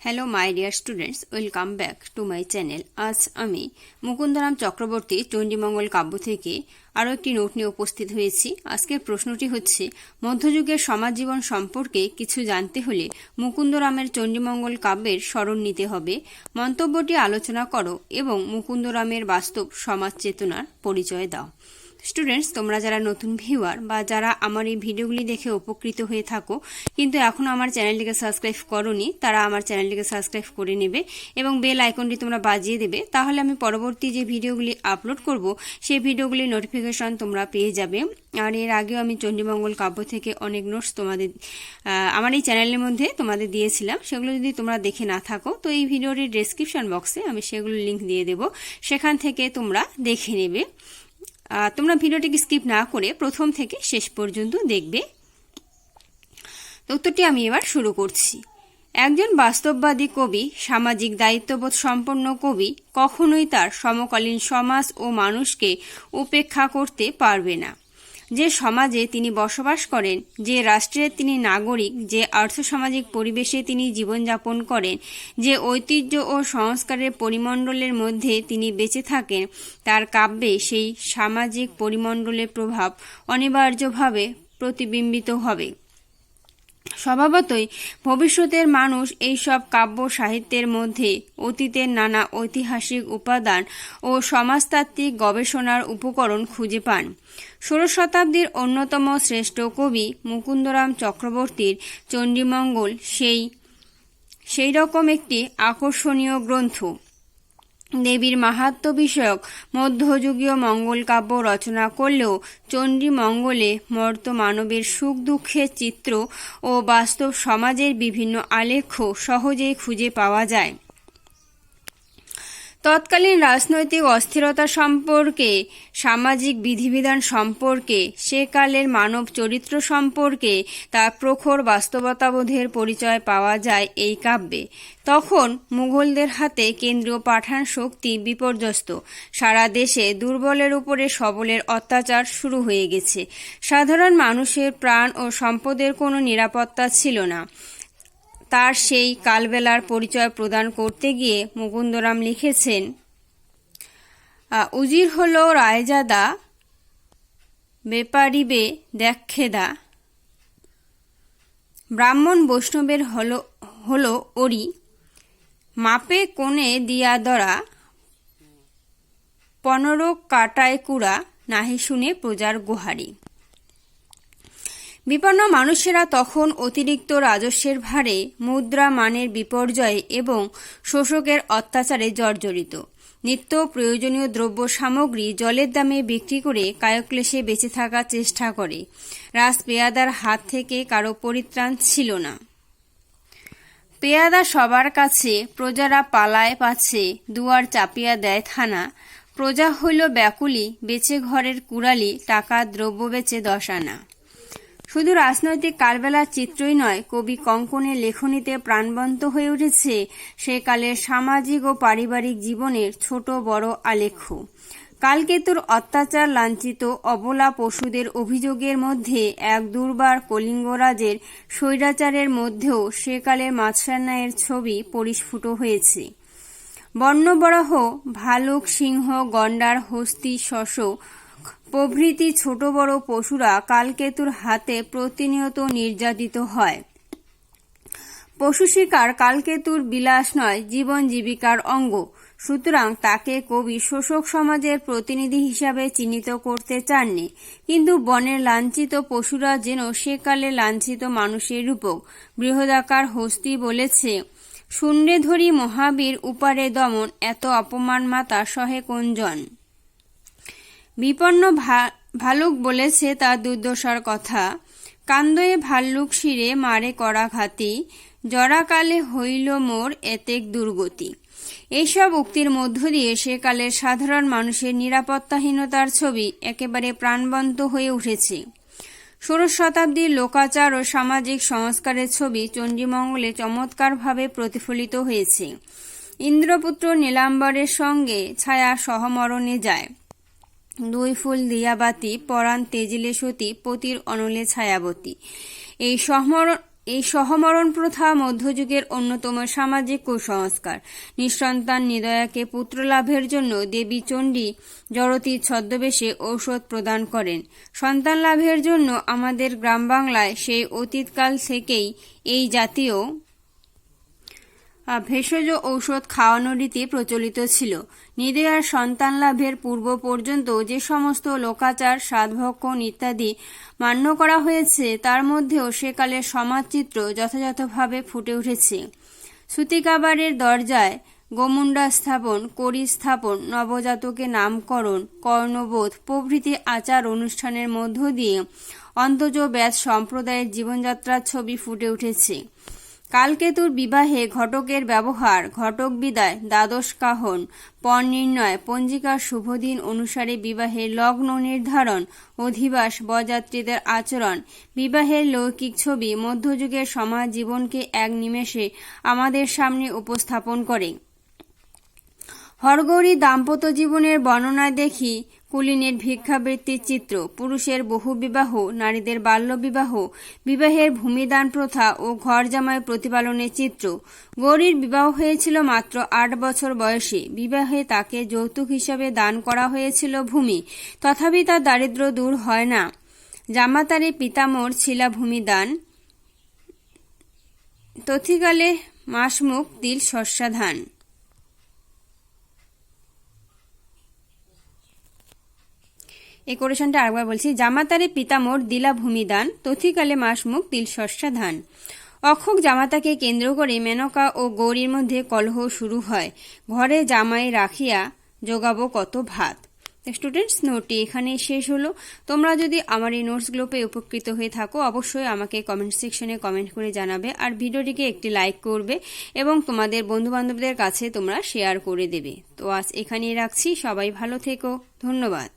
Hello my dear students welcome back to my channel আজ আমি মুকুন্দরাম চক্রবর্তী চণ্ডীমঙ্গল কাব্য থেকে আরও একটি নোট নিয়ে উপস্থিত হয়েছি। আজকের প্রশ্নটি হচ্ছে, মধ্যযুগের সমাজ জীবন সম্পর্কে কিছু জানতে হলে মুকুন্দরামের চণ্ডীমঙ্গল কাব্যের স্মরণ নিতে হবে। মন্তব্যটি আলোচনা করো এবং মুকুন্দরামের বাস্তব সমাজ চেতনার পরিচয় দাও। স্টুডেন্টস তোমরা যারা নতুন ভিউয়ার বা যারা আমার এই ভিডিওগুলি দেখে উপকৃত হয়ে থাকো, কিন্তু এখনও আমার চ্যানেলটিকে সাবস্ক্রাইব করনি, তারা আমার চ্যানেলটিকে সাবস্ক্রাইব করে নেবে এবং বেল আইকনটি তোমরা বাজিয়ে দেবে। তাহলে আমি পরবর্তী যে ভিডিওগুলি আপলোড করব, সেই ভিডিওগুলির নোটিফিকেশন তোমরা পেয়ে যাবে। আর এর আগেও আমি চণ্ডীমঙ্গল কাব্য থেকে অনেক নোটস তোমাদের আমার এই চ্যানেলের মধ্যে তোমাদের দিয়েছিলাম। সেগুলো যদি তোমরা দেখে না থাকো, তো এই ভিডিওর ডেসক্রিপশন বক্সে আমি সেগুলো লিংক দিয়ে দেব। সেখান থেকে তোমরা দেখে নেবে। তোমরা ভিডিওটিকে স্কিপ না করে প্রথম থেকে শেষ পর্যন্ত দেখবে। উত্তরটি আমি এবার শুরু করছি। একজন বাস্তববাদী কবি, সামাজিক দায়িত্ববোধ সম্পন্ন কবি কখনোই তার সমকালীন সমাজ ও মানুষকে উপেক্ষা করতে পারবে না। যে সমাজে তিনি বসবাস করেন, যে রাষ্ট্রের তিনি নাগরিক, যে আর্থসামাজিক পরিবেশে তিনি জীবনযাপন করেন, যে ঐতিহ্য ও সংস্কারের পরিমণ্ডলের মধ্যে তিনি বেঁচে থাকেন, তার কাব্যে সেই সামাজিক পরিমণ্ডলের প্রভাব অনিবার্যভাবে প্রতিবিম্বিত হবে। স্বভাবতই ভবিষ্যতের মানুষ এইসব কাব্য সাহিত্যের মধ্যে অতীতের নানা ঐতিহাসিক উপাদান ও সমাজতাত্ত্বিক গবেষণার উপকরণ খুঁজে পান। ষোড়শ শতাব্দীর অন্যতম শ্রেষ্ঠ কবি মুকুন্দরাম চক্রবর্তীর চণ্ডীমঙ্গল সেই সেই রকম একটি আকর্ষণীয় গ্রন্থ। দেবীর মাহাত্ম বিষয়ক মধ্যযুগীয় মঙ্গল কাব্য রচনা করলেও চণ্ডী মঙ্গলে মর্ত মানবের সুখ দুঃখের চিত্র ও বাস্তব সমাজের বিভিন্ন আলেখ্য সহজেই খুঁজে পাওয়া যায়। তৎকালীন রাজনৈতিক অস্থিরতা সম্পর্কে, সামাজিক বিধিবিধান সম্পর্কে সেকালের মানব চরিত্র সম্পর্কে তার প্রখর বাস্তবতাবোধের পরিচয় পাওয়া যায় এই কাব্যে। তখন মুঘলদের হাতে কেন্দ্রীয় পাঠান শক্তি বিপর্যস্ত। সারা দেশে দুর্বলের উপরে সবলের অত্যাচার শুরু হয়ে গেছে। সাধারণ মানুষের প্রাণ ও সম্পদের কোনো নিরাপত্তা ছিল না। তার সেই কালবেলার পরিচয় প্রদান করতে গিয়ে মুকুন্দরাম লিখেছেন উজির হল রায়জাদা, বেপারিবে দেখেদা ব্রাহ্মণ বৈষ্ণবের হলো, হল ওরি। মাপে কোণে দিয়া দরা, পনেরো কাটায় কুড়া, নাহি শুনে প্রজার গোহারি। বিপন্ন মানুষেরা তখন অতিরিক্ত রাজস্বের ভারে মুদ্রা, মানের বিপর্যয় এবং শোষকের অত্যাচারে জর্জরিত। নিত্য প্রয়োজনীয় দ্রব্য সামগ্রী জলের দামে বিক্রি করে কায়ক্লেশে বেঁচে থাকার চেষ্টা করে। রাজ পেয়াদার হাত থেকে কারও পরিত্রাণ ছিল না। পেয়াদা সবার কাছে, প্রজারা পালায় পাচ্ছে দুয়ার চাপিয়া দেয় থানা। প্রজা হইল ব্যাকুলি, বেচে ঘরের কুড়ালি, টাকা, দ্রব্য বেচে দশ আনা। শুধু রাজনৈতিক কালবেলার চিত্রই নয়, কবি কঙ্কনের লেখনীতে প্রাণবন্ত হয়ে উঠেছে সেকালের সামাজিক ও পারিবারিক জীবনের ছোট বড় আলেখ্য। কালকেতুর অত্যাচার লাঞ্ছিত অবলা পশুদের অভিযোগের মধ্যে এক দুর্বার কলিঙ্গরাজের স্বৈরাচারের মধ্যেও সেকালের মাছরান্নায়ের ছবি পরিস্ফুট হয়েছে। বর্ণবরাহ, ভালুক সিংহ, গন্ডার, হস্তি শশক প্রভৃতি ছোট বড় পশুরা কালকেতুর হাতে প্রতিনিয়ত নির্যাতিত হয়। পশু শিকার কালকেতুর বিলাস নয়, জীবন জীবিকার অঙ্গ। সুতরাং তাকে কবি শোষক সমাজের প্রতিনিধি হিসাবে চিহ্নিত করতে চাননি। কিন্তু বনের লাঞ্ছিত পশুরা যেন সেকালে লাঞ্ছিত মানুষের রূপক। বৃহদাকার হস্তি বলেছে, শূন্যে ধরি মহাবীর, উপারে দমন, এত অপমান মাতা সহে কোনজন? বিপন্ন ভালুক বলেছে তার দুর্দশার কথা। কান্দয়ে ভাল্লুক শিরে মারে করা ঘাতি, জরাকালে হইল মোর এতেক দুর্গতি। এইসব উক্তির মধ্য দিয়ে সেকালের সাধারণ মানুষের নিরাপত্তাহীনতার ছবি একেবারে প্রাণবন্ত হয়ে উঠেছে। ষোড়শ শতাব্দীর লোকাচার ও সামাজিক সংস্কারের ছবি চণ্ডীমঙ্গলে চমৎকারভাবে প্রতিফলিত হয়েছে। ইন্দ্রপুত্র নীলাম্বরের সঙ্গে ছায়া সহমরণে যায়। দুই ফুল দিয়াবাতি, পরাণ তেজিলে সতী, পতির অনলে ছায়াবতী। এই সহমরণ এই সহমরণ প্রথা মধ্যযুগের অন্যতম সামাজিক কুসংস্কার। নিঃসন্তান নিদয়াকে পুত্র লাভের জন্য দেবী চণ্ডী জড়তির ছদ্মবেশে ঔষধ প্রদান করেন। সন্তান লাভের জন্য আমাদের গ্রাম বাংলায় সেই অতীতকাল থেকেই এই জাতীয় ভেষজ ঔষধ খাওয়ানো রীতি প্রচলিত ছিল। নিদেয়ার সন্তান লাভের পূর্ব পর্যন্ত যে সমস্ত লোকাচার সাধভক্ষণ ইত্যাদি মান্য করা হয়েছে, তার মধ্যেও সেকালের সমাজচিত্র যথাযথভাবে ফুটে উঠেছে। সুতিকাবারের দরজায় গোমুন্ডা স্থাপন করি স্থাপন, নবজাতকে নামকরণ, কর্ণবোধ, প্রভৃতি আচার অনুষ্ঠানের মধ্য দিয়ে অন্তজ ব্যাস সম্প্রদায়ের জীবনযাত্রার ছবি ফুটে উঠেছে। কালকেতুর বিবাহে ঘটকের ব্যবহার, ঘটক বিদায়, দ্বাদশ কাহন। পণ নির্ণয়, পঞ্জিকার শুভদিন অনুসারে বিবাহের লগ্ন নির্ধারণ, অধিবাস, বরযাত্রীদের আচরণ। বিবাহের লৌকিক ছবি মধ্যযুগের সমাজ জীবনকে এক নিমেষে আমাদের সামনে উপস্থাপন করে। হরগৌরী দাম্পত্য জীবনের বর্ণনায় দেখি কুলিনের ভিক্ষাবৃত্তির চিত্র, পুরুষের বহু বিবাহ, নারীদের বাল্যবিবাহ বিবাহের ভূমিদান প্রথা ও ঘর জামাই প্রতিপালনের চিত্র। গৌরীর বিবাহ হয়েছিল মাত্র আট বছর বয়সে। বিবাহে তাকে যৌতুক হিসাবে দান করা হয়েছিল ভূমি। তথাপি তার দারিদ্র দূর হয় না। জামাতারে পিতামর ছিলা ভূমিদান তথিকালে মাসমুখ দিল শস্যাধান এই কোরেশনটা আরেকবার বলছি। জামাতারে পিতামোর দিলা ভূমিদান তথিকালে মাসমুখ দিল শস্যা ধান। অক্ষক জামাতাকে কেন্দ্র করে মেনকা ও গৌরীর মধ্যে কলহ শুরু হয়। ঘরে জামাই রাখিয়া যোগাবো কত ভাত। স্টুডেন্টস নোটটি এখানে শেষ হলো। তোমরা যদি আমার এই নোটসগুলো পেয়ে উপকৃত হয়ে থাকো, অবশ্যই আমাকে কমেন্ট সেকশনে কমেন্ট করে জানাবে আর ভিডিওটিকে একটি লাইক করবে এবং তোমাদের বন্ধুবান্ধবদের কাছে তোমরা শেয়ার করে দেবে। তো আজ এখানেই রাখছি। সবাই ভালো থেকো। ধন্যবাদ।